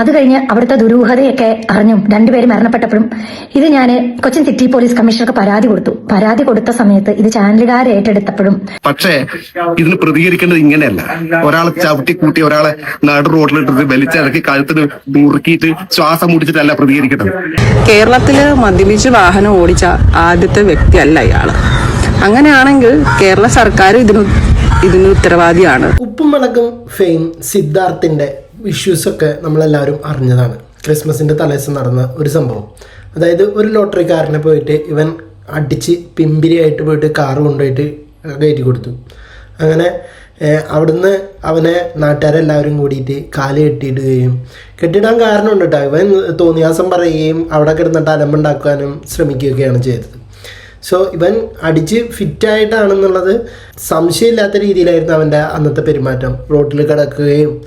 അത് കഴിഞ്ഞ് അവിടുത്തെ ദുരൂഹതയൊക്കെ അറിഞ്ഞും രണ്ടുപേരും മരണപ്പെട്ടപ്പോഴും ഇത് ഞാൻ കൊച്ചിൻ സിറ്റി പോലീസ് കമ്മീഷണർക്ക് പരാതി കൊടുത്തു. പരാതി കൊടുത്ത സമയത്ത് ഇത് ചാനലുകാർ ഏറ്റെടുത്തപ്പോഴും പക്ഷേ ഇതിന് പ്രതികരിക്കേണ്ടത് ഇങ്ങനെയല്ല. ഒരാളെ ചവിട്ടി കൂട്ടി ഒരാളെ നടു റോഡിലിട്ട് വലിച്ചിറക്കി കഴുത്തിന് മുറുക്കിയിട്ട് ശ്വാസം മുടിച്ചിട്ടല്ല പ്രതികരിക്കുന്നത് കേരളത്തിൽ മദ്യപിച്ച് വാഹനം ഓടിച്ച ആദ്യത്തെ വ്യക്തിയല്ല ഇയാൾ. അങ്ങനെയാണെങ്കിൽ കേരള സർക്കാർ ഇതിന് ഇതിന് ഉത്തരവാദിയാണ്. ഉപ്പും മുളകും ഫെയിം സിദ്ധാർത്ഥിന്റെ ഇഷ്യൂസൊക്കെ നമ്മളെല്ലാവരും അറിഞ്ഞതാണ്. ക്രിസ്മസിന്റെ തലേസം നടന്ന ഒരു സംഭവം. അതായത് ഒരു ലോട്ടറിക്കാരനെ പോയിട്ട് ഇവൻ അടിച്ച് പിമ്പിരിയായിട്ട് പോയിട്ട് കാറ് കൊണ്ടുപോയിട്ട് കയറ്റി കൊടുത്തു. അങ്ങനെ അവിടുന്ന് അവനെ നാട്ടുകാരെല്ലാവരും കൂടിയിട്ട് കാൽ കെട്ടിയിടുകയും കെട്ടിയിടാൻ കാരണമുണ്ട് കേട്ടോ ഇവൻ തോന്നിയാസം പറയുകയും അവിടെ കിടന്നിട്ട് അലമ്പുണ്ടാക്കാനും ശ്രമിക്കുകയൊക്കെയാണ് ചെയ്തത്. സോ ഇവൻ അടിച്ച് ഫിറ്റായിട്ടാണെന്നുള്ളത് സംശയമില്ലാത്ത രീതിയിലായിരുന്നു അവന്റെ അന്നത്തെ പെരുമാറ്റം. റോട്ടിൽ കിടക്കുകയും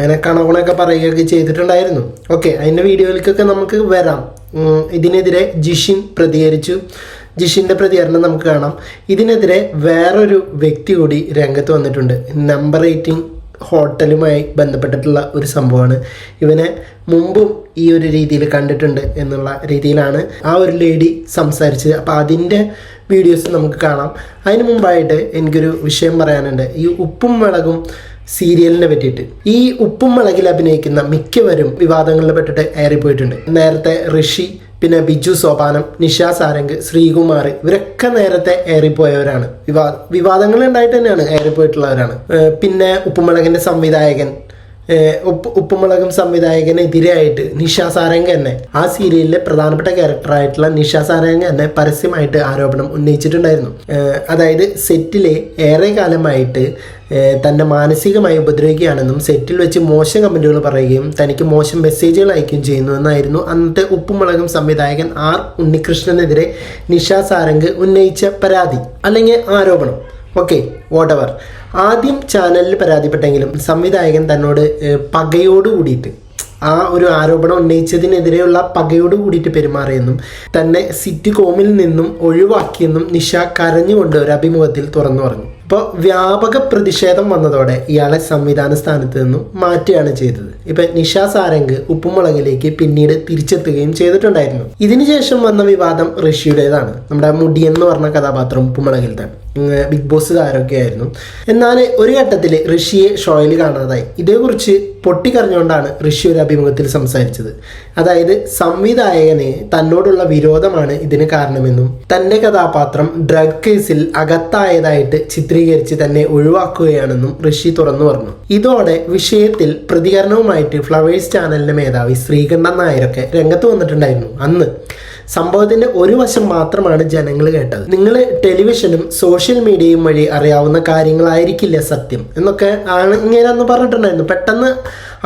അങ്ങനെ കണവുകളൊക്കെ പറയുകയൊക്കെ ചെയ്തിട്ടുണ്ടായിരുന്നു. ഓക്കെ അതിന്റെ വീഡിയോയിലേക്കൊക്കെ നമുക്ക് വരാം. ഇതിനെതിരെ ജിഷിൻ പ്രതികരിച്ചു. ജിഷിന്റെ പ്രതികരണം നമുക്ക് കാണാം. ഇതിനെതിരെ വേറൊരു വ്യക്തി കൂടി രംഗത്ത് വന്നിട്ടുണ്ട്. നമ്പർ എയ്റ്റിംഗ് ഹോട്ടലുമായി ബന്ധപ്പെട്ടിട്ടുള്ള ഒരു സംഭവമാണ്. ഇവനെ മുമ്പും ഈ ഒരു രീതിയിൽ കണ്ടിട്ടുണ്ട് എന്നുള്ള രീതിയിലാണ് ആ ഒരു ലേഡി സംസാരിച്ചത്. അപ്പോൾ അതിന്റെ വീഡിയോസ് നമുക്ക് കാണാം. അതിന് മുമ്പായിട്ട് എനിക്കൊരു വിഷയം പറയാനുണ്ട്. ഈ ഉപ്പും മുളകും സീരിയലിനെ പറ്റിയിട്ട്. ഈ ഉപ്പും മുളകിൽ അഭിനയിക്കുന്ന മിക്കവരും വിവാദങ്ങളിൽ പെട്ടിട്ട് ഏറിപ്പോയിട്ടുണ്ട്. നേരത്തെ ഋഷി പിന്നെ ബിജു സോപാനം നിഷ സാരംഗ് ശ്രീകുമാർ ഇവരൊക്കെ നേരത്തെ ഏറിപ്പോയവരാണ്. വിവാദ വിവാദങ്ങൾ ഉണ്ടായിട്ട് തന്നെയാണ് ഏറിപ്പോയിട്ടുള്ളവരാണ്. പിന്നെ ഉപ്പുമുളകിന്റെ സംവിധായകൻ ഉപ്പ് ഉപ്പുമുളകും സംവിധായകനെതിരായിട്ട് നിഷ സാരംഗ് തന്നെ ആ സീരിയലിലെ പ്രധാനപ്പെട്ട ക്യാരക്ടറായിട്ടുള്ള നിഷ സാരംഗ് തന്നെ പരസ്യമായിട്ട് ആരോപണം ഉന്നയിച്ചിട്ടുണ്ടായിരുന്നു. അതായത് സെറ്റിലെ ഏറെ കാലമായിട്ട് തന്നെ മാനസികമായി ഉപദ്രവിക്കുകയാണെന്നും സെറ്റിൽ വെച്ച് മോശം കമന്റുകൾ പറയുകയും തനിക്ക് മോശം മെസ്സേജുകൾ അയക്കുകയും ചെയ്യുന്നു എന്നായിരുന്നു അന്നത്തെ ഉപ്പുമുളകും സംവിധായകൻ ആർ ഉണ്ണികൃഷ്ണനെതിരെ നിഷ സാരംഗ് ഉന്നയിച്ച പരാതി അല്ലെങ്കിൽ ആരോപണം. ഓക്കെ വോട്ടവർ ആദ്യം ചാനലിൽ പരാതിപ്പെട്ടെങ്കിലും സംവിധായകൻ തന്നോട് പകയോട് കൂടിയിട്ട് ആ ഒരു ആരോപണം ഉന്നയിച്ചതിനെതിരെയുള്ള പകയോട് കൂടിയിട്ട് പെരുമാറിയെന്നും തന്നെ സിറ്റ് കോമിൽ നിന്നും ഒഴിവാക്കിയെന്നും നിഷ കരഞ്ഞുകൊണ്ട് ഒരു അഭിമുഖത്തിൽ തുറന്നു പറഞ്ഞു. ഇപ്പോൾ വ്യാപക പ്രതിഷേധം വന്നതോടെ ഇയാളെ സംവിധാന സ്ഥാനത്ത് നിന്നും മാറ്റുകയാണ് ചെയ്തത്. ഇപ്പൊ നിഷ സാരംഗ് ഉപ്പുമുളകിലേക്ക് പിന്നീട് തിരിച്ചെത്തുകയും ചെയ്തിട്ടുണ്ടായിരുന്നു. ഇതിനുശേഷം വന്ന വിവാദം ഋഷിയുടേതാണ് നമ്മുടെ മുടിയെന്ന് പറഞ്ഞ കഥാപാത്രം ഉപ്പുമുളകിൽ തന്നെ. ഉം, ബിഗ് ബോസ് താരമൊക്കെ ആയിരുന്നു എന്നാൽ ഒരു ഘട്ടത്തിൽ ഋഷിയെ ഷോയിൽ കാണാതായി. ഇതേക്കുറിച്ച് പൊട്ടിക്കറിഞ്ഞുകൊണ്ടാണ് ഋഷി ഒരു അഭിമുഖത്തിൽ സംസാരിച്ചത്. അതായത് സംവിധായകന് തന്നോടുള്ള വിരോധമാണ് ഇതിന് കാരണമെന്നും തന്റെ കഥാപാത്രം ഡ്രഗ് കേസിൽ അകത്തായതായിട്ട് ചിത്രീകരിച്ച് തന്നെ ഒഴിവാക്കുകയാണെന്നും ഋഷി തുറന്നു പറഞ്ഞു. ഇതോടെ വിഷയത്തിൽ പ്രതികരണവുമായിട്ട് ഫ്ലവേഴ്സ് ചാനലിന്റെ മേധാവി ശ്രീകണ്ഠൻ നായരൊക്കെ രംഗത്ത് വന്നിട്ടുണ്ടായിരുന്നു. അന്ന് സംഭവത്തിന്റെ ഒരു വശം മാത്രമാണ് ജനങ്ങൾ കേട്ടത്. നിങ്ങൾ ടെലിവിഷനും സോഷ്യൽ മീഡിയയും വഴി അറിയാവുന്ന കാര്യങ്ങളായിരിക്കില്ല സത്യം? എന്നൊക്കെ ആണ് ഇങ്ങനെ അന്ന് പറഞ്ഞിട്ടുണ്ടായിരുന്നു. പെട്ടെന്ന്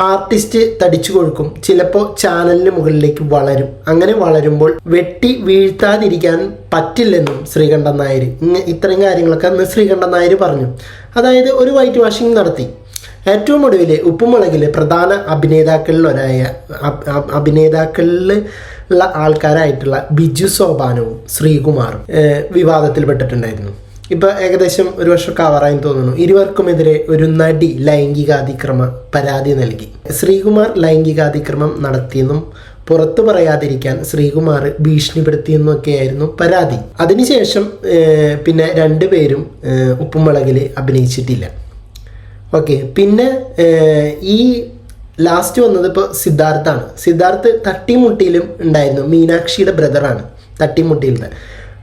ആർട്ടിസ്റ്റ് തടിച്ചു കൊടുക്കും ചിലപ്പോൾ ചാനലിന് മുകളിലേക്ക് വളരും. അങ്ങനെ വളരുമ്പോൾ വെട്ടി വീഴ്ത്താതിരിക്കാൻ പറ്റില്ലെന്നും ശ്രീകണ്ഠൻ നായർ ഇത്രയും കാര്യങ്ങളൊക്കെ അന്ന് ശ്രീകണ്ഠൻ നായർ പറഞ്ഞു. അതായത് ഒരു വൈറ്റ് വാഷിംഗ് നടത്തി. ഏറ്റവും ഒടുവിൽ ഉപ്പുമുളകിലെ പ്രധാന അഭിനേതാക്കളിൽ ഒരായ അഭിനേതാക്കളിൽ ഉള്ള ആൾക്കാരായിട്ടുള്ള ബിജു സോപാനവും ശ്രീകുമാറും വിവാദത്തിൽപ്പെട്ടിട്ടുണ്ടായിരുന്നു. ഇപ്പൊ ഏകദേശം ഒരു വർഷം കവറായി തോന്നുന്നു. ഇരുവർക്കുമെതിരെ ഒരു നടി ലൈംഗികാതിക്രമ പരാതി നൽകി. ശ്രീകുമാർ ലൈംഗികാതിക്രമം നടത്തിയെന്നും പുറത്തു പറയാതിരിക്കാൻ ശ്രീകുമാർ ഭീഷണിപ്പെടുത്തിയെന്നൊക്കെയായിരുന്നു പരാതി. അതിനുശേഷം പിന്നെ രണ്ടുപേരും ഉപ്പുമുളകിൽ അഭിനയിച്ചിട്ടില്ല. ഓക്കെ പിന്നെ ഈ ലാസ്റ്റ് വന്നത് ഇപ്പോൾ സിദ്ധാർത്ഥാണ്. സിദ്ധാർത്ഥ് തട്ടിമുട്ടിയിലും ഉണ്ടായിരുന്നു. മീനാക്ഷിയുടെ ബ്രദറാണ് തട്ടിമുട്ടിയിലത്തെ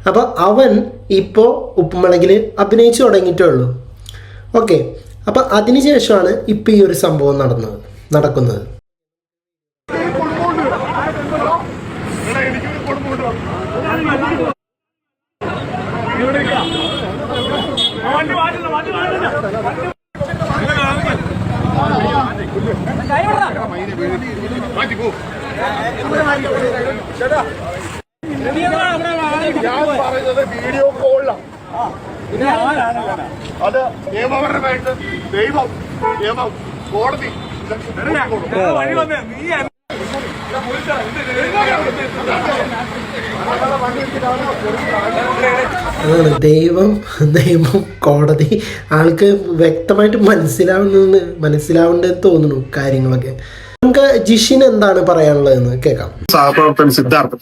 അപ്പോൾ അവൻ ഇപ്പോൾ ഉപ്പുമുളകിൽ അഭിനയിച്ചു തുടങ്ങിയിട്ടേ ഉള്ളൂ. ഓക്കെ അപ്പോൾ അതിനുശേഷമാണ് ഇപ്പോൾ ഈ ഒരു സംഭവം നടന്നത് നടക്കുന്നത്. ഞാൻ പറയുന്നത് വീഡിയോ കോളിലാണ് അത് നിയമപരമായിട്ട് ദൈവം നിയമം കോടതി ദൈവം ദൈവം കോടതി. ആൾക്ക് വ്യക്തമായിട്ട് മനസ്സിലാവുന്ന മനസ്സിലാവേണ്ടത് തോന്നുന്നു കാര്യങ്ങളൊക്കെ. നമുക്ക് ജിഷിൻ എന്താണ് പറയാനുള്ളതെന്ന് കേൾക്കാം. സഹപ്രവർത്തകൻ സിദ്ധാർത്ഥ്.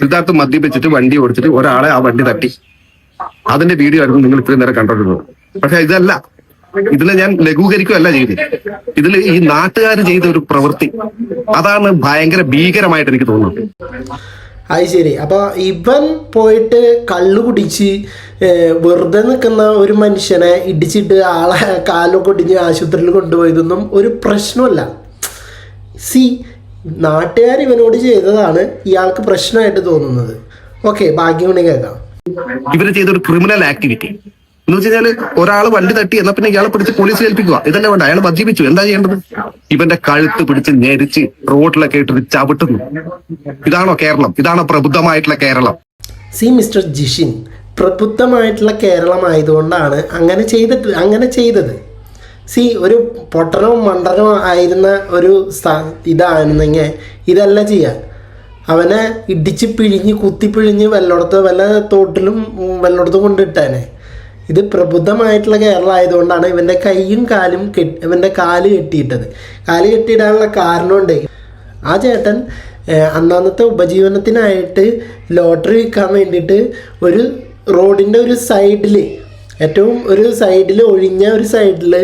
സിദ്ധാർത്ഥ് മദ്യപിച്ചിട്ട് വണ്ടി ഓടിച്ചിട്ട് ഒരാളെ ആ വണ്ടി തട്ടി. അതിന്റെ വീഡിയോ ആയിരുന്നു നിങ്ങൾ ഇത്രയും നേരം കണ്ടിട്ടുള്ളൂ പക്ഷെ ഇതല്ല. ഇതിനെ ഞാൻ ലഘൂകരിക്കുകയല്ല ചെയ്തത്. ഇതിൽ ഈ നാട്ടുകാർ ചെയ്ത ഒരു പ്രവൃത്തി അതാണ് ഭയങ്കര ഭീകരമായിട്ട് എനിക്ക് തോന്നുന്നത്. അത് ശരി. അപ്പൊ ഇവൻ പോയിട്ട് കള്ളു കുടിച്ച് വെറുതെ നിൽക്കുന്ന ഒരു മനുഷ്യനെ ഇടിച്ചിട്ട് ആളെ കാലൊക്കെ ഒടിഞ്ഞ് ആശുപത്രിയിൽ കൊണ്ടുപോയതൊന്നും ഒരു പ്രശ്നമല്ല. സി നാട്ടുകാർ ഇവനോട് ചെയ്തതാണ് ഇയാൾക്ക് പ്രശ്നമായിട്ട് തോന്നുന്നത്. ഓക്കെ ഭാഗ്യം കൊണ്ട് കേൾക്കാം. ഇവർ ചെയ്ത ഒരു ക്രിമിനൽ ആക്ടിവിറ്റി എന്ന് വെച്ച് കഴിഞ്ഞാൽ ഒരാൾ വണ്ടി തട്ടി എന്നാ പിന്നെ ഇയാളെ പിടിച്ച് പോലീസ് ഏൽപ്പിക്കുക. ഇതന്നെ വേണ്ട അയാൾ മദ്യപിച്ചു എന്താ ചെയ്യേണ്ടത്? ഇവന്റെ കഴുത്ത് പിടിച്ച് ഞെരിച്ച് റോഡിലൊക്കെ ഇട്ടിട്ട് ചവിട്ടുന്നു. ഇതാണോ കേരളം? ഇതാണോ പ്രബുദ്ധമായിട്ടുള്ള കേരളം? സി മിസ്റ്റർ ജിഷിൻ പ്രബുദ്ധമായിട്ടുള്ള കേരളം ആയതുകൊണ്ടാണ് അങ്ങനെ ചെയ്തിട്ട് അങ്ങനെ ചെയ്തത്. സി ഒരു പൊട്ടനവും മണ്ടനോ ആയിരുന്ന ഒരു ഇതായിരുന്നെങ്കിൽ ഇതല്ല ചെയ്യുക അവനെ ഇടിച്ച് പിഴിഞ്ഞ് കുത്തി പിഴിഞ്ഞ് വല്ലയിടത്ത് വല്ല തോട്ടിലും വല്ലയിടത്തും കൊണ്ടിട്ടാനെ. ഇത് പ്രബുദ്ധമായിട്ടുള്ള കേരളം ആയതുകൊണ്ടാണ് ഇവന്റെ കൈയും കാലും കെട്ടി ഇവന്റെ കാൽ കെട്ടിയിട്ടത്. കാൽ കെട്ടിയിടാനുള്ള കാരണമുണ്ട്. ആ ചേട്ടൻ അന്നന്നത്തെ ഉപജീവനത്തിനായിട്ട് ലോട്ടറി വിൽക്കാൻ വേണ്ടിയിട്ട് ഒരു റോഡിന്റെ ഒരു സൈഡിൽ ഏറ്റവും ഒരു സൈഡിൽ ഒഴിഞ്ഞ ഒരു സൈഡിൽ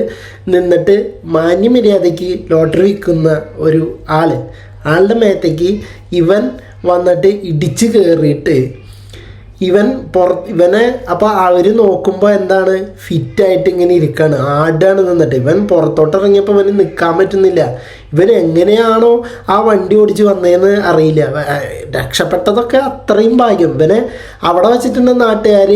നിന്നിട്ട് മാന്യമര്യാദയ്ക്ക് ലോട്ടറി വിൽക്കുന്ന ഒരു ആൾ. ആളുടെ മേത്തേക്ക് ഇവൻ വന്നിട്ട് ഇടിച്ച് കയറിയിട്ട് ഇവൻ പുറ ഇവനെ അപ്പോൾ അവർ നോക്കുമ്പോൾ എന്താണ്? ഫിറ്റായിട്ട് ഇങ്ങനെ ഇരിക്കുകയാണ് ആടാണ് നിന്നിട്ട്. ഇവൻ പുറത്തോട്ട് ഇറങ്ങിയപ്പോൾ ഇവന് നിൽക്കാൻ പറ്റുന്നില്ല. ഇവൻ എങ്ങനെയാണോ ആ വണ്ടി ഓടിച്ച് വന്നതെന്ന് അറിയില്ല. രക്ഷപ്പെട്ടതൊക്കെ അത്രയും ഭാഗ്യം. ഇവനെ അവിടെ വെച്ചിട്ടുണ്ട് നാട്ടുകാർ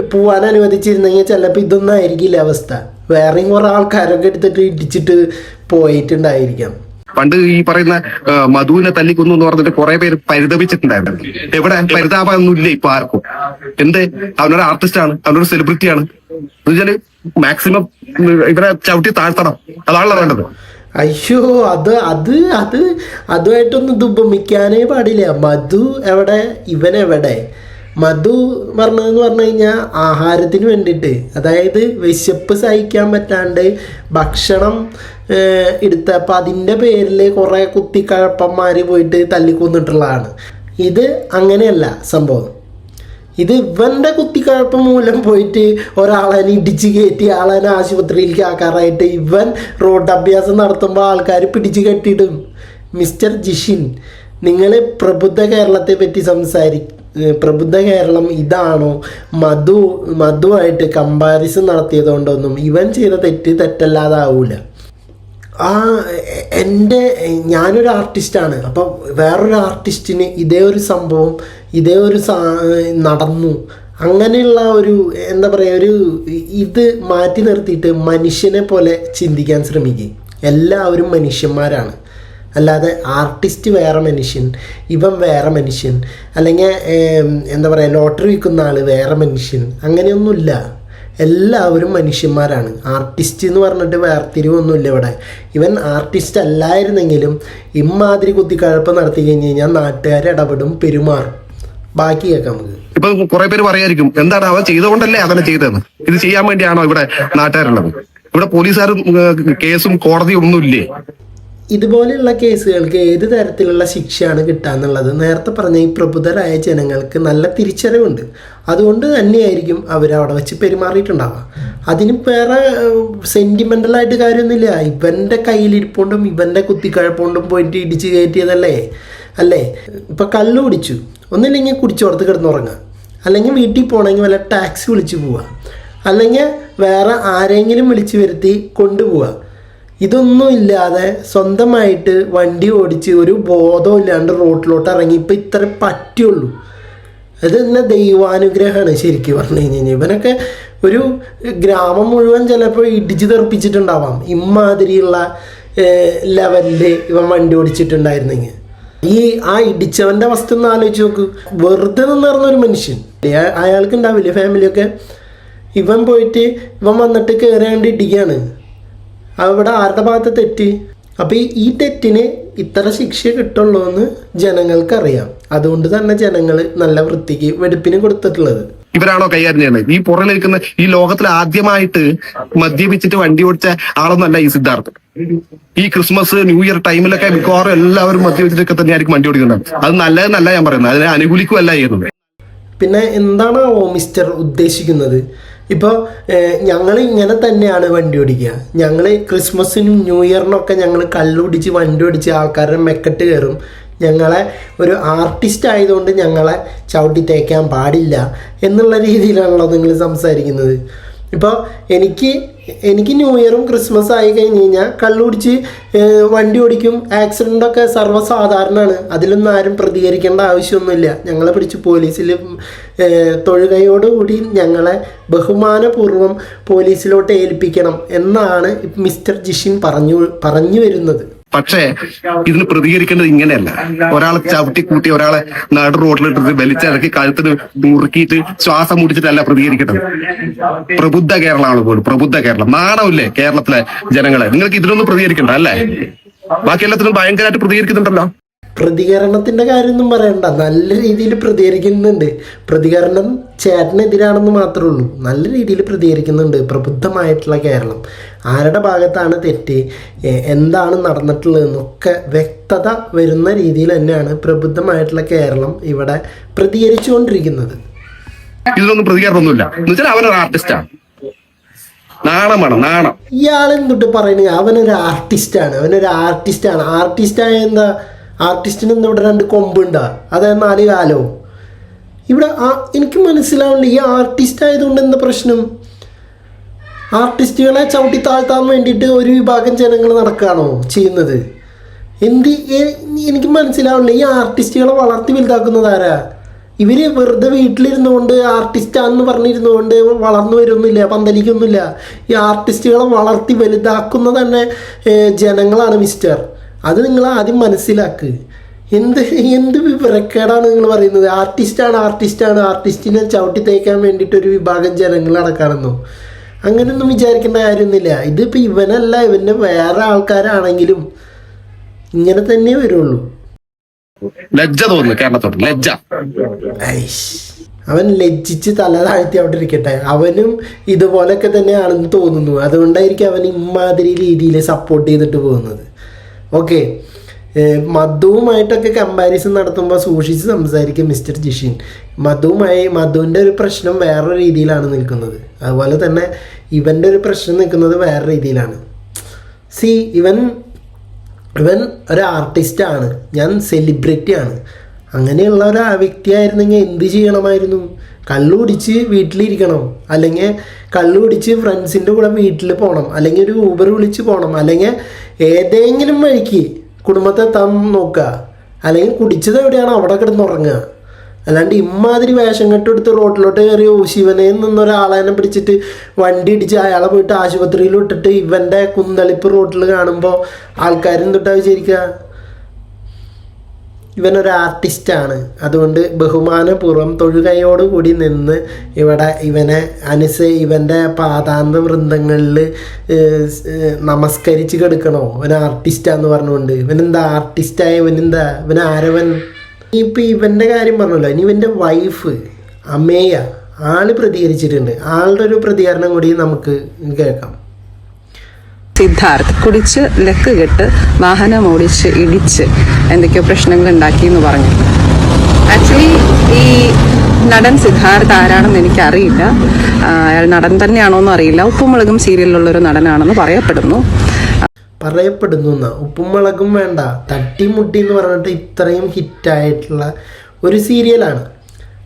പോവാൻ അനുവദിച്ചിരുന്നെങ്കിൽ ചിലപ്പോൾ ഇതൊന്നും ആയിരിക്കില്ല അവസ്ഥ. വേറെയും കുറേ ആൾക്കാരൊക്കെ എടുത്തിട്ട് ഇടിച്ചിട്ട് പോയിട്ടുണ്ടായിരിക്കാം. പണ്ട് ഈ പറയുന്ന മധുവിനെ തല്ലിക്കൊന്നു എന്ന് പറഞ്ഞിട്ട് കുറെ പേര് പരിതപിച്ചിട്ടുണ്ടായിരുന്നു. എവിടെ? പരിതാപമൊന്നുമില്ല ഇപ്പൊ ആർക്കും. എന്ത്? അവനൊരു ആർട്ടിസ്റ്റ് ആണ്. അവനൊരു സെലിബ്രിറ്റി ആണ്. എന്ന് വെച്ചാൽ മാക്സിമം ഇവരെ ചവിട്ടി താഴ്ത്തണം. അതാണല്ലോ വേണ്ടത്. അയ്യോ അത് അത് അത് അതുമായിട്ടൊന്നും ഇത് ഉപമിക്കാനേ പാടില്ല. മധു എവിടെ? ഇവനെവിടെ? എവിടെ മധു പറഞ്ഞതെന്ന് പറഞ്ഞു കഴിഞ്ഞാൽ ആഹാരത്തിന് വേണ്ടിയിട്ട്. അതായത് വിശപ്പ് സഹിക്കാൻ പറ്റാണ്ട് ഭക്ഷണം എടുത്ത അപ്പം അതിന്റെ പേരിൽ കുറേ കുത്തിക്കഴപ്പന്മാർ പോയിട്ട് തല്ലിക്കൊന്നിട്ടുള്ളതാണ്. ഇത് അങ്ങനെയല്ല സംഭവം. ഇത് ഇവന്റെ കുത്തിക്കഴപ്പം മൂലം പോയിട്ട് ഒരാളെ ഇടിച്ച് കയറ്റി ആളെ ആശുപത്രിയിലേക്ക് ആക്കാറായിട്ട് ഇവൻ റോഡ് അഭ്യാസം നടത്തുമ്പോൾ ആൾക്കാർ പിടിച്ച് കെട്ടിയിടും. മിസ്റ്റർ ജിഷിൻ നിങ്ങൾ പ്രബുദ്ധ കേരളത്തെ പറ്റി സംസാരി ഏഹ് പ്രബുദ്ധ കേരളം ഇതാണോ? മധു മധുവായിട്ട് കമ്പാരിസൺ നടത്തിയതുകൊണ്ടൊന്നും ഇവൻ ചെയ്ത തെറ്റ് തെറ്റല്ലാതാവൂല. ആ എന്റെ ഞാനൊരു ആർട്ടിസ്റ്റാണ് അപ്പം വേറൊരു ആർട്ടിസ്റ്റിന് ഇതേ ഒരു സംഭവം ഇതേ ഒരു നടന്നു. അങ്ങനെയുള്ള ഒരു എന്താ പറയുക ഒരു ഇത് മാറ്റി നിർത്തിയിട്ട് മനുഷ്യനെ പോലെ ചിന്തിക്കാൻ ശ്രമിക്കുക എല്ലാവരും മനുഷ്യന്മാരാണ്. അല്ലാതെ ആർട്ടിസ്റ്റ് വേറെ മനുഷ്യൻ ഇവൻ വേറെ മനുഷ്യൻ അല്ലെങ്കിൽ എന്താ പറയുക ലോട്ടറി വിൽക്കുന്ന ആൾ വേറെ മനുഷ്യൻ അങ്ങനെയൊന്നുമില്ല. എല്ലാവരും മനുഷ്യന്മാരാണ്. ആർട്ടിസ്റ്റ് എന്ന് പറഞ്ഞിട്ട് വേർതിരിവൊന്നുമില്ല ഇവിടെ. ഇവൻ ആർട്ടിസ്റ്റ് അല്ലായിരുന്നെങ്കിലും ഇമ്മാതിരി കുത്തിക്കഴപ്പ് നടത്തി കഴിഞ്ഞ് കഴിഞ്ഞാൽ നാട്ടുകാർ ഇടപെടും പെരുമാറും. ബാക്കി കേൾക്കാം നമുക്ക്. ഇപ്പൊ കുറെ പേര് പറയായിരിക്കും എന്താണ് അവൻ ചെയ്തുകൊണ്ടല്ലേ അതന്നെ ചെയ്തതെന്ന്? ഇത് ചെയ്യാൻ വേണ്ടിയാണോ ഇവിടെ നാട്ടുകാരുള്ളത്? ഇവിടെ പോലീസുകാരും കേസും കോടതിയും ഒന്നുമില്ലേ? ഇതുപോലെയുള്ള കേസുകൾക്ക് ഏത് തരത്തിലുള്ള ശിക്ഷയാണ് കിട്ടാന്നുള്ളത്? നേരത്തെ പറഞ്ഞ ഈ പ്രബുദ്ധരായ ജനങ്ങൾക്ക് നല്ല തിരിച്ചറിവുണ്ട്. അതുകൊണ്ട് തന്നെയായിരിക്കും അവർ അവിടെ വെച്ച് പെരുമാറിയിട്ടുണ്ടാവുക. അതിന് വേറെ സെന്റിമെന്റലായിട്ട് കാര്യമൊന്നുമില്ല. ഇവന്റെ കയ്യിലിരിപ്പുകൊണ്ടും ഇവന്റെ കുത്തിക്കഴപ്പുകൊണ്ടും പോയിട്ട് ഇടിച്ച് കയറ്റിയതല്ലേ? അല്ലേ? ഇപ്പം കല്ല് കുടിച്ചു. ഒന്നില്ലെങ്കിൽ കുടിച്ചോടത്ത് കിടന്നുറങ്ങുക. അല്ലെങ്കിൽ വീട്ടിൽ പോകണമെങ്കിൽ വല്ല ടാക്സി വിളിച്ച് പോവുക. അല്ലെങ്കിൽ വേറെ ആരെങ്കിലും വിളിച്ച് വരുത്തി കൊണ്ടുപോവുക. ഇതൊന്നും ഇല്ലാതെ സ്വന്തമായിട്ട് വണ്ടി ഓടിച്ച് ഒരു ബോധവും ഇല്ലാണ്ട് റോട്ടിലോട്ട് ഇറങ്ങി ഇപ്പം ഇത്ര പറ്റുള്ളൂ. അത് തന്നെ ദൈവാനുഗ്രഹമാണ് ശരിക്കും പറഞ്ഞു കഴിഞ്ഞ് കഴിഞ്ഞാൽ ഇവനൊക്കെ ഒരു ഗ്രാമം മുഴുവൻ ചിലപ്പോൾ ഇടിച്ച് തെറിപ്പിച്ചിട്ടുണ്ടാവാം. ഇമ്മാതിരിയുള്ള ലെവലിൽ ഇവൻ വണ്ടി ഓടിച്ചിട്ടുണ്ടായിരുന്നെങ്കിൽ ഈ ആ ഇടിച്ചവന്റെ അവസ്ഥ ഒന്ന് ആലോചിച്ച് നോക്ക്. വെറുതെ നിന്നിരുന്ന ഒരു മനുഷ്യൻ. അയാ- അയാൾക്ക് ഉണ്ടാവില്ലേ ഫാമിലിയൊക്കെ ഇവൻ പോയിട്ട് ഇവൻ വന്നിട്ട് കയറാണ്ട് ഇടിക്കുകയാണ് അവിടെ ആരുടെ ഭാഗത്ത് തെറ്റി? അപ്പോൾ ഈ തെറ്റിന് ഇത്ര ശിക്ഷ കിട്ടുള്ളൂ എന്ന് ജനങ്ങൾക്കറിയാം. അതുകൊണ്ട് തന്നെ ജനങ്ങൾ നല്ല വൃത്തിക്ക് വെടുപ്പിന് കൊടുത്തിട്ടുള്ളത്. ഇവരാണോ കൈകാര്യം ചെയ്യുന്നത് ഈ പുറകിലിരിക്കുന്ന ഈ ലോകത്തിൽ ആദ്യമായിട്ട് മദ്യപിച്ചിട്ട് വണ്ടി ഓടിച്ച ആളൊന്നല്ല ഈ സിദ്ധാർത്ഥ്. ഈ ക്രിസ്മസ് ന്യൂ ഇയർ ടൈമിലൊക്കെ മിക്കവാറും എല്ലാവരും മദ്യപിച്ചിട്ടൊക്കെ തന്നെയായിരിക്കും വണ്ടി ഓടിക്കുന്നത്. അത് നല്ലതെന്നല്ല ഞാൻ പറയുന്നത്. അതിനെ അനുകൂലിക്കുകയല്ല ചെയ്യുന്നത്. പിന്നെ എന്താണാവോ മിസ്റ്റർ ഉദ്ദേശിക്കുന്നത്? ഇപ്പോൾ ഞങ്ങൾ ഇങ്ങനെ തന്നെയാണ് വണ്ടി ഓടിക്കുക. ഞങ്ങൾ ക്രിസ്മസിനും ന്യൂ ഇയറിനൊക്കെ ഞങ്ങൾ കല്ലുപിടിച്ച് വണ്ടി ഓടിച്ച് ആൾക്കാരുടെ മെക്കറ്റ് കയറും. ഞങ്ങളെ ഒരു ആർട്ടിസ്റ്റ് ആയതുകൊണ്ട് ഞങ്ങളെ ചവിട്ടി തേക്കാൻ പാടില്ല എന്നുള്ള രീതിയിലാണല്ലോ നിങ്ങൾ സംസാരിക്കുന്നത്. ഇപ്പോൾ എനിക്ക് എനിക്ക് ന്യൂ ഇയറും ക്രിസ്മസ് ആയി കഴിഞ്ഞ് കഴിഞ്ഞാൽ കള്ളുടിച്ച് വണ്ടി ഓടിക്കും ആക്സിഡന്റ് ഒക്കെ സർവസാധാരണമാണ് അതിലൊന്നും ആരും പ്രതികരിക്കേണ്ട ആവശ്യമൊന്നുമില്ല. ഞങ്ങളെ പിടിച്ച് പോലീസിൽ തൊഴുകയോടുകൂടി ഞങ്ങളെ ബഹുമാനപൂർവം പോലീസിലോട്ട് ഏൽപ്പിക്കണം എന്നാണ് മിസ്റ്റർ ജിഷിൻ പറഞ്ഞു പറഞ്ഞു വരുന്നത്. പക്ഷേ ഇതിന് പ്രതികരിക്കേണ്ടത് ഇങ്ങനെയല്ല. ഒരാളെ ചവിട്ടി കൂട്ടി ഒരാളെ നാട് റോഡിലിട്ടിട്ട് വലിച്ചിറക്കി കഴുത്തിന് മുറുക്കിയിട്ട് ശ്വാസം മുടിച്ചിട്ടല്ല പ്രതികരിക്കേണ്ടത്. പ്രബുദ്ധ കേരളമാണ് പോലും പ്രബുദ്ധ കേരളം. നാണമില്ലേ കേരളത്തിലെ ജനങ്ങളെ? നിങ്ങൾക്ക് ഇതിനൊന്നും പ്രതികരിക്കണ്ട അല്ലേ? ബാക്കി എല്ലാത്തിനും ഭയങ്കരമായിട്ട് പ്രതികരിക്കുന്നുണ്ടല്ലോ. പ്രതികരണത്തിന്റെ കാര്യമൊന്നും പറയണ്ട. നല്ല രീതിയിൽ പ്രതികരിക്കുന്നുണ്ട്. പ്രതികരണം ചേട്ടനെതിരാണെന്ന് മാത്രമേ ഉള്ളൂ. നല്ല രീതിയിൽ പ്രതികരിക്കുന്നുണ്ട്. പ്രബുദ്ധമായിട്ടുള്ള കേരളം. ആരുടെ ഭാഗത്താണ് തെറ്റ്? എന്താണ് നടന്നിട്ടുള്ളതെന്നൊക്കെ വ്യക്തത വരുന്ന രീതിയിൽ തന്നെയാണ് പ്രബുദ്ധമായിട്ടുള്ള കേരളം ഇവിടെ പ്രതികരിച്ചുകൊണ്ടിരിക്കുന്നത്. ഇതിലൊന്നും പ്രതികരണമൊന്നുമില്ല. എന്ന് വെച്ചാൽ അവനൊരു ആർട്ടിസ്റ്റാണ് നാണം വേണം നാണം. ഇയാൾ എന്തുട്ട് പറയുന്നത് അവനൊരു ആർട്ടിസ്റ്റാണ് അവനൊരു ആർട്ടിസ്റ്റാണ് ആർട്ടിസ്റ്റായ എന്താ? ആർട്ടിസ്റ്റിന് എന്താ ഇവിടെ രണ്ട് കൊമ്പുണ്ടാ. അതായത് നാല് കാലോ ഇവിടെ ആ- എനിക്ക് മനസ്സിലാവുന്നില്ല ഈ ആർട്ടിസ്റ്റ് ആയതുകൊണ്ട് എന്താ പ്രശ്നം? ആർട്ടിസ്റ്റുകളെ ചവിട്ടി താഴ്ത്താൻ വേണ്ടിയിട്ട് ഒരു വിഭാഗം ജനങ്ങൾ നടക്കുകയാണോ ചെയ്യുന്നത്? എന്ത് എനിക്ക് മനസ്സിലാവുന്നില്ല ഈ ആർട്ടിസ്റ്റുകളെ വളർത്തി വലുതാക്കുന്നത് ആരാ? വെറുതെ വെറുതെ വീട്ടിലിരുന്നുകൊണ്ട് ആർട്ടിസ്റ്റാന്ന് പറഞ്ഞിരുന്നുകൊണ്ട് വളർന്നു വരുന്നില്ല പന്തലിക്കൊന്നുമില്ല ഈ ആർട്ടിസ്റ്റുകളെ വളർത്തി വലുതാക്കുന്ന തന്നെ ജനങ്ങളാണ് മിസ്റ്റർ. അത് നിങ്ങൾ ആദ്യം മനസ്സിലാക്ക്. എന്ത് എന്ത് വിവരക്കേടാണ് നിങ്ങൾ പറയുന്നത്? ആർട്ടിസ്റ്റാണ് ആർട്ടിസ്റ്റാണ് ആർട്ടിസ്റ്റിനെ ചവിട്ടി തേക്കാൻ വേണ്ടിയിട്ട് ഒരു വിഭാഗം ജനങ്ങൾ നടക്കാറുണ്ടോ? അങ്ങനെയൊന്നും വിചാരിക്കേണ്ട കാര്യമൊന്നുമില്ല. ഇതിപ്പോൾ ഇവനല്ല ഇവന്റെ വേറെ ആൾക്കാരാണെങ്കിലും ഇങ്ങനെ തന്നെ വരുള്ളൂ. ലജ്ജ തോന്നുന്നു ലജ്ജ. അവൻ ലജ്ജിച്ച് തല താഴ്ത്തി അവിടെ ഇരിക്കട്ടെ. അവനും ഇതുപോലൊക്കെ തന്നെയാണെന്ന് തോന്നുന്നു. അതുകൊണ്ടായിരിക്കും അവൻ ഇമാതിരി രീതിയിൽ സപ്പോർട്ട് ചെയ്തിട്ട് പോകുന്നത്. ഓക്കെ മധുവുമായിട്ടൊക്കെ കമ്പാരിസൺ നടത്തുമ്പോൾ സൂക്ഷിച്ച് സംസാരിക്കും മിസ്റ്റർ ജിഷിൻ. മധുവുമായി മധുവിന്റെ ഒരു പ്രശ്നം വേറെ രീതിയിലാണ് നിൽക്കുന്നത്. അതുപോലെ തന്നെ ഇവന്റെ ഒരു പ്രശ്നം നിൽക്കുന്നത് വേറെ രീതിയിലാണ്. സി ഇവൻ ഇവൻ ഒരു ആർട്ടിസ്റ്റാണ് ഞാൻ സെലിബ്രിറ്റിയാണ് അങ്ങനെയുള്ള ഒരു വ്യക്തിയായിരുന്നെങ്കിൽ എന്ത് ചെയ്യണമായിരുന്നു? കള്ളുപിടിച്ച് വീട്ടിലിരിക്കണം. അല്ലെങ്കിൽ കള്ളു കുടിച്ച് ഫ്രണ്ട്സിന്റെ കൂടെ വീട്ടിൽ പോകണം അല്ലെങ്കിൽ ഒരു ഊബർ വിളിച്ച് പോകണം അല്ലെങ്കിൽ ഏതെങ്കിലും വഴിക്ക് കുടുംബത്തെ എത്താൻ നോക്കുക. അല്ലെങ്കിൽ കുടിച്ചത് എവിടെയാണോ? അവിടെ കിടന്നുറങ്ങുക അല്ലാണ്ട് ഇമ്മാതിരി വേഷം കെട്ടെടുത്ത് റോട്ടിലോട്ട് കയറി ശിവനെ നിന്നൊരാളെ പിടിച്ചിട്ട് വണ്ടി ഇടിച്ച് അയാളെ പോയിട്ട് ആശുപത്രിയിൽ ഇട്ടിട്ട് ഇവന്റെ കുന്തളിപ്പ് റോഡിൽ കാണുമ്പോൾ ആൾക്കാരും തൊട്ടാ വിചാരിക്കുക ഇവനൊരു ആർട്ടിസ്റ്റാണ് അതുകൊണ്ട് ബഹുമാനപൂർവം തൊഴുകയോടുകൂടി നിന്ന് ഇവിടെ ഇവനെ അനുസ ഇവന്റെ പാതാന്ത വൃന്ദങ്ങളിൽ നമസ്കരിച്ച് കിടക്കണോ? ഇവൻ ആർട്ടിസ്റ്റാന്ന് പറഞ്ഞുകൊണ്ട്. ഇവനെന്താ ആർട്ടിസ്റ്റായ ഇവനെന്താ? ഇവൻ ആരവൻ? ഇപ്പം ഇവന്റെ കാര്യം പറഞ്ഞല്ലോ. ഇനി ഇവന്റെ വൈഫ് അമേയ ആൾ പ്രതികരിച്ചിട്ടുണ്ട്. ആളുടെ ഒരു പ്രതികരണം കൂടി നമുക്ക് കേൾക്കാം. സിദ്ധാർത്ഥ് കുടിച്ച് ലക്ക് കെട്ട് വാഹനം ഓടിച്ച് ഇടിച്ച് എന്തൊക്കെയോ പ്രശ്നങ്ങൾ ഉണ്ടാക്കി എന്ന് പറഞ്ഞു. ആക്ച്വലി ഈ നടൻ സിദ്ധാർത്ഥ ആരാണെന്ന് എനിക്കറിയില്ല. അയാൾ നടൻ തന്നെയാണോ എന്ന് അറിയില്ല ഉപ്പുമുളകും സീരിയലിലുള്ള ഒരു നടനാണെന്ന് പറയപ്പെടുന്നു. പറയപ്പെടുന്നു എന്നാ. ഉപ്പും മുളകും വേണ്ട തട്ടിമുട്ടി എന്ന് പറഞ്ഞിട്ട് ഇത്രയും ഹിറ്റായിട്ടുള്ള ഒരു സീരിയലാണ്.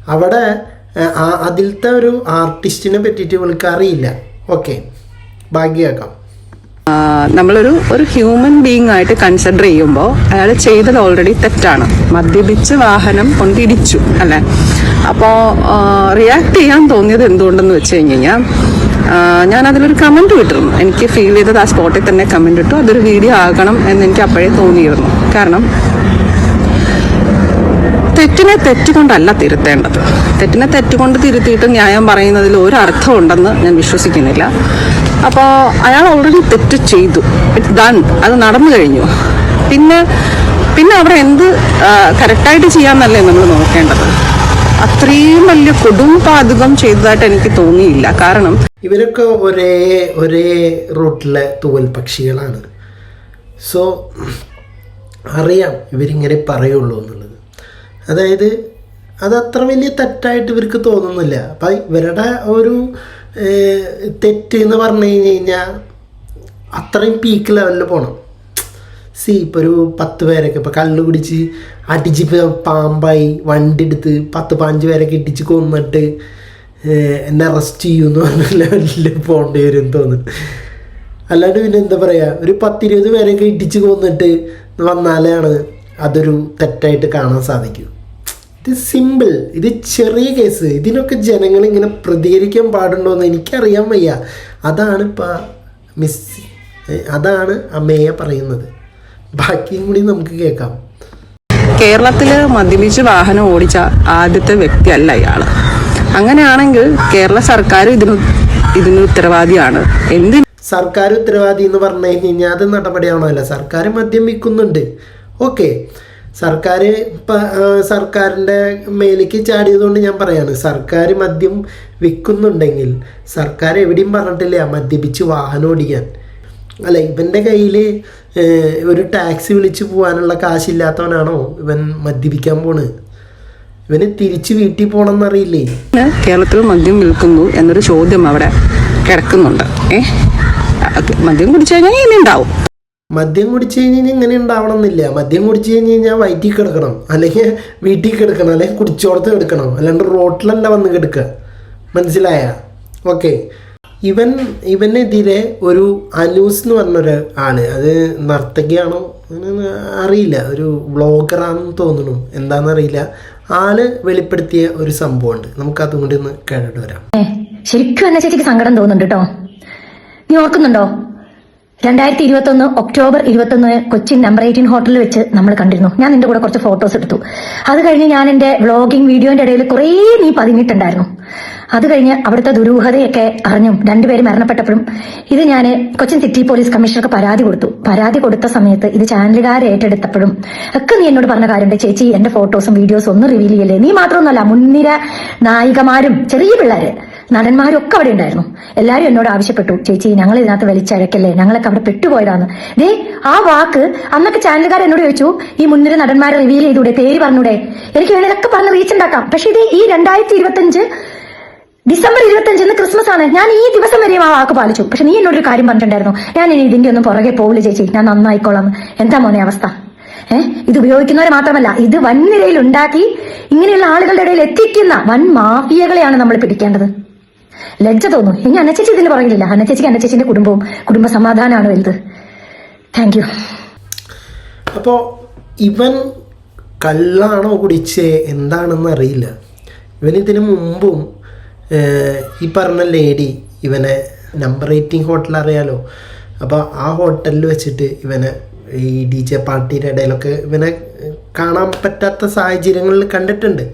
അവിടെ അതിലത്തെ ഒരു ആർട്ടിസ്റ്റിനെ പറ്റിയിട്ട് ഇവൾക്ക് അറിയില്ല. ഓക്കെ ഭാഗ്യമാക്കാം. നമ്മളൊരു ഒരു ഹ്യൂമൻ ബീങ് ആയിട്ട് കൺസിഡർ ചെയ്യുമ്പോൾ അയാൾ ചെയ്തത് ഓൾറെഡി തെറ്റാണ്. മദ്യപിച്ച് വാഹനം കൊണ്ടിടിച്ചു അല്ലെ? അപ്പോൾ റിയാക്ട് ചെയ്യാൻ തോന്നിയത് എന്തുകൊണ്ടെന്ന് വെച്ച് കഴിഞ്ഞ് കഴിഞ്ഞാൽ ഞാൻ അതിലൊരു കമന്റ് വിട്ടിരുന്നു എനിക്ക് ഫീൽ ചെയ്തത് ആ സ്പോട്ടിൽ തന്നെ കമന്റ് ഇട്ടു. അതൊരു വീഡിയോ ആകണം എന്ന് എനിക്ക് അപ്പോഴേ തോന്നിയിരുന്നു. കാരണം തെറ്റിനെ തെറ്റുകൊണ്ടല്ല തിരുത്തേണ്ടത്. തെറ്റിനെ തെറ്റുകൊണ്ട് തിരുത്തിയിട്ട് ന്യായം പറയുന്നതിൽ ഒരു അർത്ഥം ഉണ്ടെന്ന് ഞാൻ വിശ്വസിക്കുന്നില്ല. അപ്പോൾ അയാൾ ഓൾറെഡി തെറ്റ് ചെയ്തു. ഇറ്റ് ഡൺ അത് നടന്നു കഴിഞ്ഞു. പിന്നെ പിന്നെ അവിടെ എന്ത് കറക്റ്റായിട്ട് ചെയ്യാമെന്നല്ലേ നമ്മൾ നോക്കേണ്ടത്? അത്രയും വലിയ കൊടും പാതകം ചെയ്തതായിട്ട് എനിക്ക് തോന്നിയില്ല. കാരണം ഇവരൊക്കെ ഒരേ ഒരേ റൂട്ടിലെ തൂവൽ പക്ഷികളാണ്. സോ അറിയാം ഇവരിങ്ങനെ പറയുള്ളൂ എന്നുള്ളത്. അതായത് അത് അത്ര വലിയ തെറ്റായിട്ട് ഇവർക്ക് തോന്നുന്നില്ല. അപ്പം ഇവരുടെ ഒരു തെറ്റ് എന്ന് പറഞ്ഞു കഴിഞ്ഞ് കഴിഞ്ഞാൽ അത്രയും പീക്ക് ലെവലിൽ പോകണം സി ഇപ്പോൾ ഒരു പത്ത് പേരൊക്കെ ഇപ്പോൾ കള്ളു കുടിച്ച് അടിച്ച് പാമ്പായി വണ്ടി എടുത്ത് പത്ത് പതിനഞ്ച് പേരൊക്കെ ഇടിച്ച് കൊന്നിട്ട് എന്നെ അറസ്റ്റ് ചെയ്യുമെന്ന് പറഞ്ഞ ലെവലിൽ പോകേണ്ടി വരും തോന്നുന്നു. അല്ലാണ്ട് പിന്നെ എന്താ പറയുക ഒരു പത്തിരുപത് പേരൊക്കെ ഇടിച്ച് കൊന്നിട്ട് വന്നാലാണ് അതൊരു തെറ്റായിട്ട് കാണാൻ സാധിക്കും. ഇത് സിമ്പിൾ ഇത് ചെറിയ കേസ് ഇതിനൊക്കെ ജനങ്ങൾ ഇങ്ങനെ പ്രതികരിക്കാൻ പാടുണ്ടോ എന്ന് എനിക്കറിയാൻ വയ്യ. അതാണ് ഇപ്പം മിസ് അതാണ് അമ്മയ പറയുന്നത്. ബാക്കിയും കൂടി നമുക്ക് കേൾക്കാം. കേരളത്തിൽ മദ്യപിച്ച് വാഹനം ഓടിച്ച ആദ്യത്തെ വ്യക്തിയല്ല ഇയാൾ അങ്ങനെയാണെങ്കിൽ കേരള സർക്കാർ ഇതിന് ഇതിന് ഉത്തരവാദിയാണ്. എന്ത് സർക്കാർ ഉത്തരവാദി എന്ന് പറഞ്ഞു കഴിഞ്ഞാൽ അത് നടപടിയാണോ അല്ല സർക്കാർ മദ്യം വിൽക്കുന്നുണ്ട് ഓക്കെ. സർക്കാർ സർക്കാരിന്റെ മേലേക്ക് ചാടിയതുകൊണ്ട് ഞാൻ പറയാണ് സർക്കാർ മദ്യം വിൽക്കുന്നുണ്ടെങ്കിൽ സർക്കാർ എവിടെയും പറഞ്ഞിട്ടില്ല മദ്യപിച്ച് വാഹനം ഓടിക്കാൻ. അല്ല ഇവന്റെ കയ്യിൽ ഒരു ടാക്സി വിളിച്ച് പോകാനുള്ള കാശില്ലാത്തവനാണോ ഇവൻ മദ്യപിക്കാൻ പോണ്? ഇവന് തിരിച്ച് വീട്ടിൽ പോകണമെന്നറിയില്ലേ കേരളത്തിൽ മദ്യം വിൽക്കുന്നു എന്നൊരു ചോദ്യം അവിടെ കിടക്കുന്നുണ്ട്. ഏ? മദ്യം കുടിച്ചു കഴിഞ്ഞാൽ ഇനി ഉണ്ടാവും മദ്യം കുടിച്ചു കഴിഞ്ഞ് കഴിഞ്ഞാൽ ഇങ്ങനെ ഉണ്ടാവണം എന്നില്ല മദ്യം കുടിച്ചു കഴിഞ്ഞ് കഴിഞ്ഞാൽ വയറ്റിൽ കിടക്കണം. അല്ലെങ്കിൽ വീട്ടിൽ കിടക്കണം. അല്ലെങ്കിൽ കുടിച്ചോടത്ത് കിടക്കണം. അല്ലാണ്ട് റോട്ടിലല്ല വന്ന് കിടക്കുക. മനസ്സിലായ? ഓക്കെ ഇവൻ ഇവനെതിരെ ഒരു അനൂസ് എന്ന് പറഞ്ഞൊരു ആൾ. അത് നർത്തകിയാണോ? അറിയില്ല. ഒരു വ്ളോഗറാണെന്ന് തോന്നുന്നു. എന്താണെന്നറിയില്ല ആൾ വെളിപ്പെടുത്തിയ ഒരു സംഭവമുണ്ട്. നമുക്ക് അതും കൂടി ഒന്ന് കേട്ടിട്ട് വരാം. ശരിക്കും എന്നെ ചേച്ചിക്ക് സങ്കടം തോന്നുന്നുണ്ട് കേട്ടോ നീ ഓർക്കുന്നുണ്ടോ? രണ്ടായിരത്തി ഇരുപത്തി ഒന്ന് ഒക്ടോബർ ഇരുപത്തി കൊച്ചി നമ്പർ എയ്റ്റീൻ ഹോട്ടലിൽ വെച്ച് നമ്മൾ കണ്ടിരുന്നു. ഞാൻ നിന്റെ കൂടെ കുറച്ച് ഫോട്ടോസ് എടുത്തു. അത് കഴിഞ്ഞ് ഞാൻ എന്റെ വ്ളോഗിംഗ് വീഡിയോന്റെ ഇടയിൽ കുറേ നീ പതിഞ്ഞിട്ടുണ്ടായിരുന്നു. അത് കഴിഞ്ഞ് അവിടുത്തെ ദുരൂഹതയൊക്കെ അറിഞ്ഞും രണ്ടുപേരും മരണപ്പെട്ടപ്പോഴും ഇത് ഞാൻ കൊച്ചിൻ സിറ്റി പോലീസ് കമ്മീഷണർക്ക് പരാതി കൊടുത്തു. പരാതി കൊടുത്ത സമയത്ത് ഇത് ചാനലുകാർ ഏറ്റെടുത്തപ്പോഴും ഒക്കെ നീ എന്നോട് പറഞ്ഞ കാര്യമുണ്ട്. ചേച്ചി എന്റെ ഫോട്ടോസും വീഡിയോസും ഒന്നും റിവീൽ ചെയ്യല്ലേ? നീ മാത്രമൊന്നുമല്ല മുൻനിര നായികമാരും ചെറിയ പിള്ളേര്. നടന്മാരും ഒക്കെ അവിടെ ഉണ്ടായിരുന്നു. എല്ലാരും എന്നോട് ആവശ്യപ്പെട്ടു ചേച്ചി ഞങ്ങൾ ഇതിനകത്ത് വലിച്ചഴക്കല്ലേ? ഞങ്ങളൊക്കെ അവിടെ പെട്ടുപോയതാണ് ദേ ആ വാക്ക് അന്നൊക്കെ ചാനലുകാർ എന്നോട് ചോദിച്ചു ഈ മുൻനിര നടന്മാരെ റിവീൽ ചെയ്തൂടെ പേര് പറഞ്ഞൂടെ? എനിക്ക് വേണേലൊക്കെ പറഞ്ഞ് റീച്ച് ഉണ്ടാക്കാം. പക്ഷെ ഇത് ഈ രണ്ടായിരത്തി ഇരുപത്തഞ്ച് ഡിസംബർ ഇരുപത്തഞ്ചിന് ക്രിസ്മസ് ആണ്. ഞാൻ ഈ ദിവസം വരെയും ആ വാക്ക് പാലിച്ചു. പക്ഷെ നീ എന്നോടൊരു കാര്യം പറഞ്ഞിട്ടുണ്ടായിരുന്നു. ഞാൻ ഇനി ഇതിന്റെ ഒന്നും പുറകെ പോവില്ല ചേച്ചി. ഞാൻ നന്നായിക്കോളാം. എന്താ മോനെ അവസ്ഥ? ഏഹ് ഇത് ഉപയോഗിക്കുന്നവരെ മാത്രമല്ല ഇത് വൻനിരയിൽ ഉണ്ടാക്കി ഇങ്ങനെയുള്ള ആളുകളുടെ ഇടയിൽ എത്തിക്കുന്ന വൻ മാഫിയകളെയാണ് നമ്മൾ പിടിക്കേണ്ടത്. ലജ്ജ തോന്നും. ഇനി അനച്ചേച്ചി ഇതിന് പറയുന്നില്ല അന്നച്ചേച്ചിക്ക് അനച്ചേച്ചിന്റെ കുടുംബവും കുടുംബ സമാധാനമാണ് വലുത്. താങ്ക് യു അപ്പോൾ ഇവൻ കള്ളാണോ കുടിച്ചേ? എന്താണെന്ന് അറിയില്ല. ഇവൻ ഇതിനു മുമ്പും ഈ പറഞ്ഞ ലേഡി ഇവനെ നമ്പർ എയ്റ്റീൻ ഹോട്ടൽ അറിയാലോ? അപ്പോൾ ആ ഹോട്ടലിൽ വെച്ചിട്ട് ഇവനെ ഈ ഡി ജെ പാർട്ടിയുടെ ഇടയിലൊക്കെ ഇവനെ കാണാൻ പറ്റാത്ത സാഹചര്യങ്ങളിൽ കണ്ടിട്ടുണ്ട്.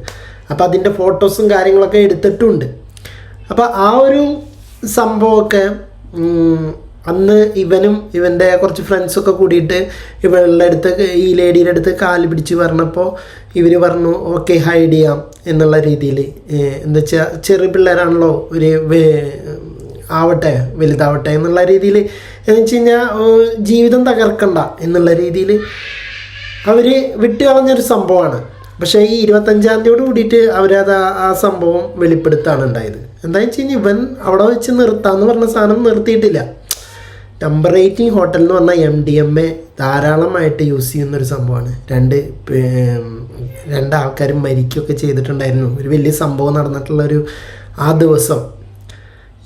അപ്പോൾ അതിന്റെ ഫോട്ടോസും കാര്യങ്ങളൊക്കെ എടുത്തിട്ടുമുണ്ട് അപ്പോൾ ആ ഒരു സംഭവമൊക്കെ അന്ന് ഇവനും ഇവന്റെ കുറച്ച് ഫ്രണ്ട്സൊക്കെ കൂടിയിട്ട് ഇവളുടെ അടുത്ത് ഈ ലേഡിയുടെ അടുത്ത് കാൽ പിടിച്ച് പറഞ്ഞപ്പോൾ ഇവർ പറഞ്ഞു ഓക്കെ ഹൈഡ് ചെയ്യാം എന്നുള്ള രീതിയിൽ എന്താ വെച്ചാൽ ചെറിയ പിള്ളേരാണല്ലോ ഒരു ആവട്ടെ വലുതാവട്ടെ എന്നുള്ള രീതിയിൽ എന്ന് വെച്ച് കഴിഞ്ഞാൽ ജീവിതം തകർക്കണ്ട എന്നുള്ള രീതിയിൽ അവർ വിട്ടു കളഞ്ഞൊരു സംഭവമാണ്. പക്ഷേ ഈ ഇരുപത്തഞ്ചാം തീയതിയോട് കൂടിയിട്ട് അവരത് ആ- സംഭവം വെളിപ്പെടുത്താണ് ഉണ്ടായത്. എന്താണെന്ന് വെച്ച് കഴിഞ്ഞാൽ ഇവൻ അവിടെ വെച്ച് നിർത്താമെന്ന് പറഞ്ഞ സാധനം നിർത്തിയിട്ടില്ല. നമ്പർ എയ്റ്റീൻ ഹോട്ടൽ എന്ന് പറഞ്ഞാൽ എം ഡി എം എ ധാരാളമായിട്ട് യൂസ് ചെയ്യുന്നൊരു സംഭവമാണ്. രണ്ട് രണ്ട് മരിക്കുകയൊക്കെ ചെയ്തിട്ടുണ്ടായിരുന്നു. ഒരു വലിയ സംഭവം നടന്നിട്ടുള്ള ഒരു ആ ദിവസം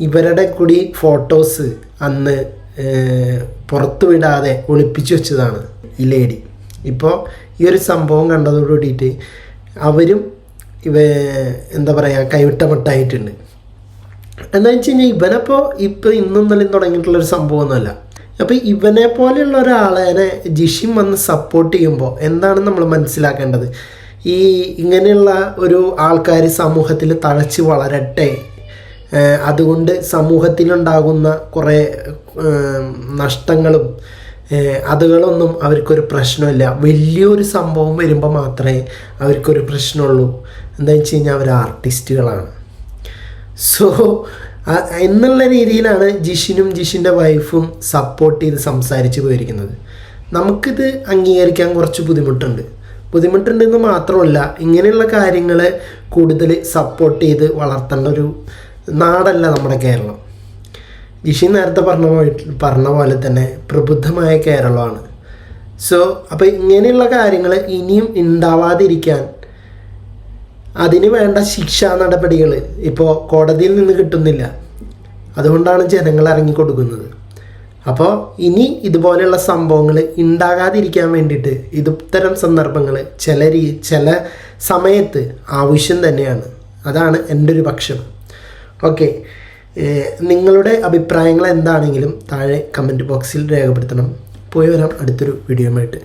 ഇവരുടെ കൂടി ഫോട്ടോസ് അന്ന് പുറത്തുവിടാതെ പുറത്തു വിടാതെ ഒളിപ്പിച്ചു വെച്ചതാണ് ഈ ലേഡി ഇപ്പോൾ ഈ ഒരു സംഭവം കണ്ടതോട് കൂടിയിട്ട് അവരും ഇവ എന്താ പറയുക കൈവിട്ട എന്താണെന്ന് എന്താ വെച്ച് കഴിഞ്ഞാൽ ഇവനപ്പോൾ ഇപ്പോൾ ഇന്നും ഇന്നലെയും തുടങ്ങിയിട്ടുള്ളൊരു സംഭവമൊന്നുമല്ല. അപ്പോൾ ഇവനെ പോലെയുള്ള ഒരാളെ ജിഷിം വന്ന് സപ്പോർട്ട് ചെയ്യുമ്പോൾ എന്താണ് നമ്മൾ മനസ്സിലാക്കേണ്ടത്? ഈ ഇങ്ങനെയുള്ള ഒരു ആൾക്കാർ സമൂഹത്തിൽ തഴച്ച് വളരട്ടെ. അതുകൊണ്ട് സമൂഹത്തിലുണ്ടാകുന്ന കുറേ നഷ്ടങ്ങളും അതുകളൊന്നും അവർക്കൊരു പ്രശ്നമില്ല. വലിയൊരു സംഭവം വരുമ്പോൾ മാത്രമേ അവർക്കൊരു പ്രശ്നമുള്ളൂ. എന്താ വെച്ച് കഴിഞ്ഞാൽ അവർ ആർട്ടിസ്റ്റുകളാണ്. സോ എന്നുള്ള രീതിയിലാണ് ജിഷിനും ജിഷിന്റെ വൈഫും സപ്പോർട്ട് ചെയ്ത് സംസാരിച്ച് പോയിരിക്കുന്നത്. നമുക്കിത് അംഗീകരിക്കാൻ കുറച്ച് ബുദ്ധിമുട്ടുണ്ട്. ബുദ്ധിമുട്ടുണ്ടെന്ന് മാത്രമല്ല ഇങ്ങനെയുള്ള കാര്യങ്ങൾ കൂടുതൽ സപ്പോർട്ട് ചെയ്ത് വളർത്തേണ്ട ഒരു നാടല്ല നമ്മുടെ കേരളം. ജിഷി നേരത്തെ പറഞ്ഞ പറഞ്ഞ പോലെ തന്നെ പ്രബുദ്ധമായ കേരളമാണ്. സോ അപ്പോൾ ഇങ്ങനെയുള്ള കാര്യങ്ങൾ ഇനിയും ഉണ്ടാവാതിരിക്കാൻ അതിന് വേണ്ട ശിക്ഷാ നടപടികൾ ഇപ്പോൾ കോടതിയിൽ നിന്ന് കിട്ടുന്നില്ല. അതുകൊണ്ടാണ് ജനങ്ങൾ ഇറങ്ങിക്കൊടുക്കുന്നത് അപ്പോൾ ഇനി ഇതുപോലെയുള്ള സംഭവങ്ങൾ ഉണ്ടാകാതിരിക്കാൻ വേണ്ടിയിട്ട് ഇതുത്തരം സന്ദർഭങ്ങൾ ചില രീ ചില സമയത്ത് ആവശ്യം തന്നെയാണ്. അതാണ് എന്റെ ഒരു പക്ഷം. ഓക്കെ നിങ്ങളുടെ അഭിപ്രായങ്ങൾ എന്താണെങ്കിലും താഴെ കമന്റ് ബോക്സിൽ രേഖപ്പെടുത്തണം. പോയി വരാം അടുത്തൊരു വീഡിയോയുമായിട്ട്